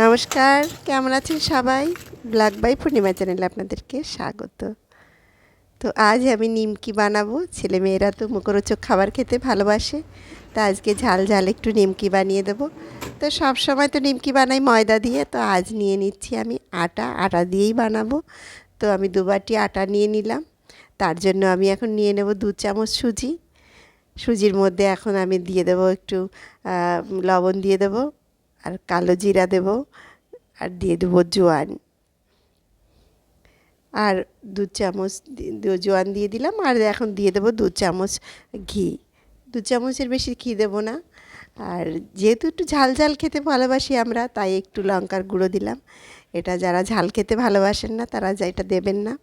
নমস্কার, কেমন আছেন সবাই? ব্ল্যাক বাই পূর্ণিমা চ্যানেলে আপনাদেরকে স্বাগত। তো আজ আমি নিমকি বানাবো ছেলে মেয়েরা তো মুখরোচক খাবার খেতে ভালোবাসে, তো আজকে ঝাল ঝাল একটু নিমকি বানিয়ে দেবো। তো সব সময় তো নিমকি বানাই ময়দা দিয়ে, তো আজ নিয়ে নিচ্ছি আমি আটা আটা দিয়েই বানাবো। তো আমি দুবারটি আটা নিয়ে নিলাম, তার জন্য আমি এখন নিয়ে নেব দু চামচ সুজি। সুজির মধ্যে এখন আমি দিয়ে দেবো একটু লবণ দিয়ে দেবো। আর কালো জিরা দেব আর দিয়ে দেবো জোয়ান। আর দু চামচ জোয়ান দিয়ে দিলাম আর এখন দিয়ে দেবো দু চামচ ঘি। দু চামচের বেশি ঘি দেবো না। আর যেহেতু একটু ঝাল ঝাল খেতে ভালোবাসি আমরা, তাই একটু লঙ্কার গুঁড়ো দিলাম। এটা যারা ঝাল খেতে ভালোবাসেন না, তারা যা এটা দেবেন না।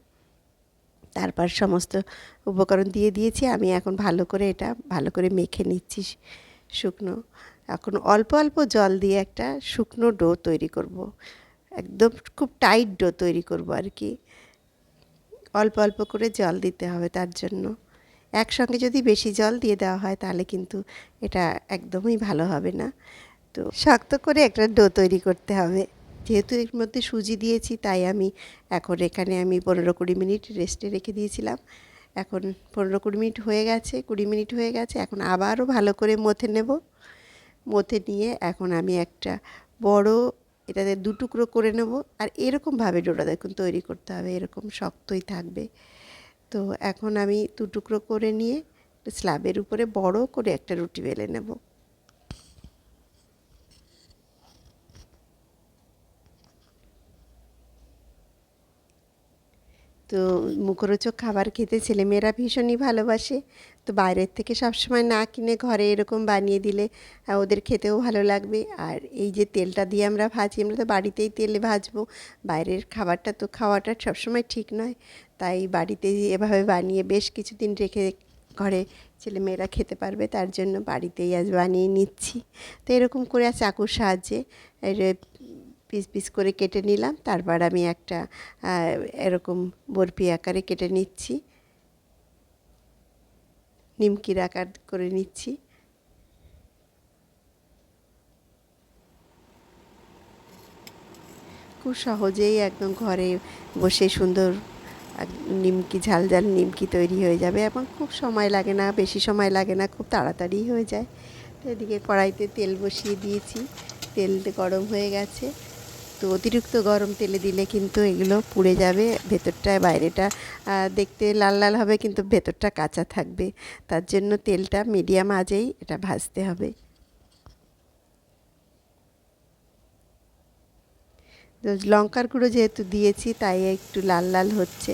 তারপর সমস্ত উপকরণ দিয়ে দিয়েছি। আমি এখন ভালো করে এটা, ভালো করে মেখে নিচ্ছি শুকনো। এখন অল্প অল্প জল দিয়ে একটা শুকনো ডো তৈরি করব। একদম খুব টাইট ডো তৈরি করব আর কি। অল্প অল্প করে জল দিতে হবে তার জন্য। একসঙ্গে যদি বেশি জল দিয়ে দেওয়া হয় তাহলে কিন্তু এটা একদমই ভালো হবে না। তো শক্ত করে একটা ডো তৈরি করতে হবে। যেহেতু এর মধ্যে সুজি দিয়েছি তাই আমি এখন এখানে আমি পনেরো কুড়ি মিনিট রেস্টে রেখে দিয়েছিলাম। এখন পনেরো কুড়ি মিনিট হয়ে গেছে, কুড়ি মিনিট হয়ে গেছে, এখন আবারও ভালো করে মথে নেব। মথে নিয়ে এখন আমি একটা বড় এটাতে দু টুকরো করে নেব। আর এরকমভাবে ডোটা দেখুন, তৈরি করতে হবে, এরকম শক্তই থাকবে। তো এখন আমি দু টুকরো করে নিয়ে স্ল্যাবের উপরে বড় করে একটা রুটি বেলে নেব। তো মুখরোচক খাবার খেতে ছেলেমেয়েরা ভীষণই ভালোবাসে। তো বাইরের থেকে সবসময় না কিনে ঘরে এরকম বানিয়ে দিলে ওদের খেতেও ভালো লাগবে। আর এই যে তেলটা দিয়ে আমরা ভাজি, আমরা তো বাড়িতেই তেলে ভাজবো। বাইরের খাবারটা তো খাওয়াটা সবসময় ঠিক নয়। তাই বাড়িতেই এভাবে বানিয়ে বেশ কিছুদিন রেখে ঘরে ছেলেমেয়েরা খেতে পারবে, তার জন্য বাড়িতেই আজ বানিয়ে নিচ্ছি। তো এরকম করে চাকুর সাহায্যে পিস পিস করে কেটে নিলাম। তারপর আমি একটা এরকম বরফি আকারে কেটে নিচ্ছি। নিমকির আকার করে নিচ্ছি। খুব সহজেই একদম ঘরে বসে সুন্দর নিমকি ঝাল ঝাল নিমকি তৈরি হয়ে যাবে এবং খুব সময় লাগে না, বেশি সময় লাগে না, খুব তাড়াতাড়ি হয়ে যায়। তো এদিকে কড়াইতে তেল বসিয়ে দিয়েছি। তেল গরম হয়ে গেছে। তো অতিরিক্ত গরম তেলে দিলে কিন্তু এগুলো পুড়ে যাবে ভেতরটায় বাইরেটা। দেখতে লাল লাল হবে কিন্তু ভেতরটা কাঁচা থাকবে। তার জন্য তেলটা মিডিয়াম আজেই এটা ভাজতে হবে। লঙ্কার গুঁড়ো যেহেতু দিয়েছি, তাই একটু লাল লাল হচ্ছে।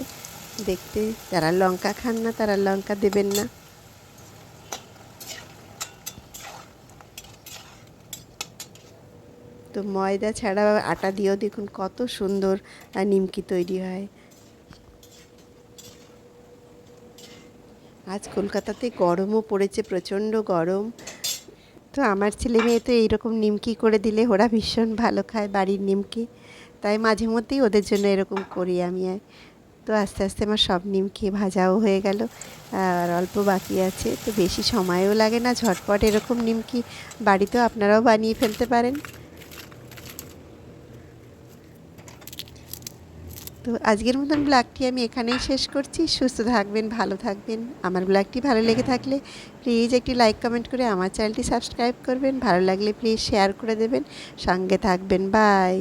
দেখতে, যারা লঙ্কা খান না, তারা লঙ্কা দেবেন না। তো ময়দা ছাড়া আটা দিয়েও দেখুন কত সুন্দর নিমকি তৈরি হয়। আজ কলকাতাতে গরমও পড়েছে, প্রচণ্ড গরম। তো আমার ছেলে মেয়ে তো এইরকম নিমকি করে দিলে ওরা ভীষণ ভালো খায় বাড়ির নিমকি। তাই মাঝে মধ্যেই ওদের জন্য এরকম করি আমি। তো আস্তে আস্তে আমার সব নিমকি ভাজাও হয়ে গেল, আর অল্প বাকি আছে। তো বেশি সময়ও লাগে না, ঝটপট এরকম নিমকি বাড়িতেও আপনারাও বানিয়ে ফেলতে পারেন। তো আজকের মতন ব্লগটি আমি এখানেই শেষ করছি। সুস্থ থাকবেন, ভালো থাকবেন। আমার ব্লগটি ভালো লেগে থাকলে প্লিজ একটি লাইক কমেন্ট করে আমার চ্যানেলটি সাবস্ক্রাইব করবেন। ভালো লাগলে প্লিজ শেয়ার করে দেবেন। সঙ্গে থাকবেন। বাই